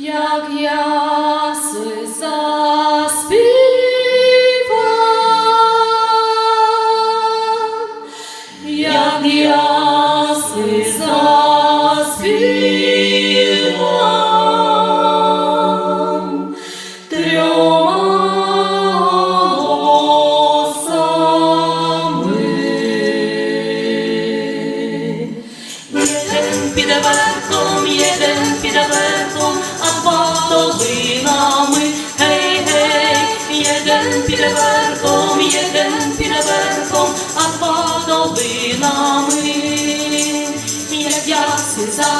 як ясли заспівав, як. Jeden піде верхом, jeden піде верхом,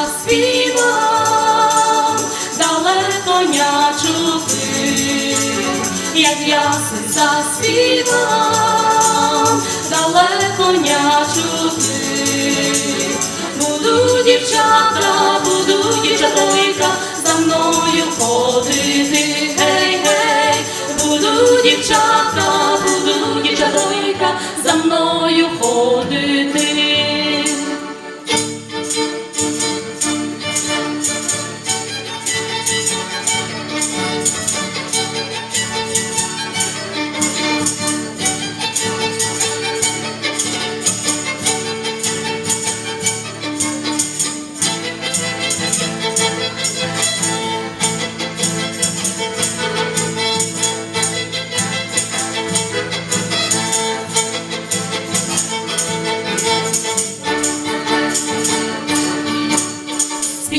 заспівав, далеко не чути, як яси заспівав,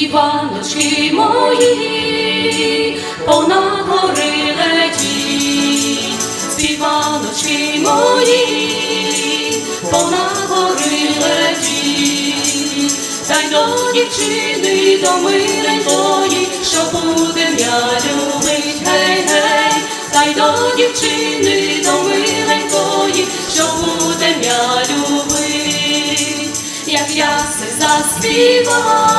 Співаночки мої, понад гори летіть, співаночки мої, понад гори летіть, та й до дівчини, до миленької, що будем я любить, гей, гей, та й до дівчини, до миленької, що будем я любить, як я се заспівав,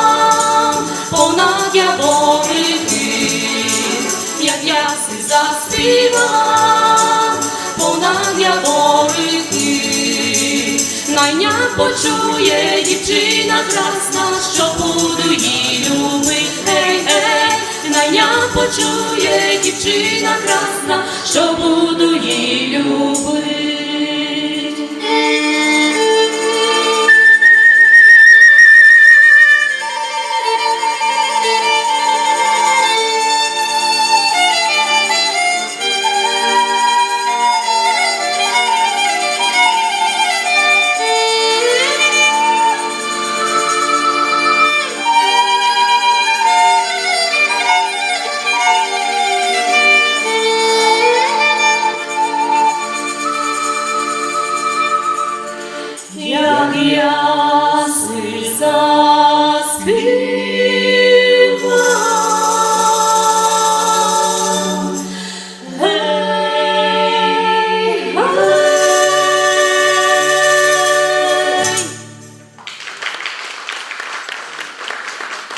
заспівав, понад яворики, найня почує дівчина красна, що буду її любить, ей, ей, найня почує дівчина красна, що буду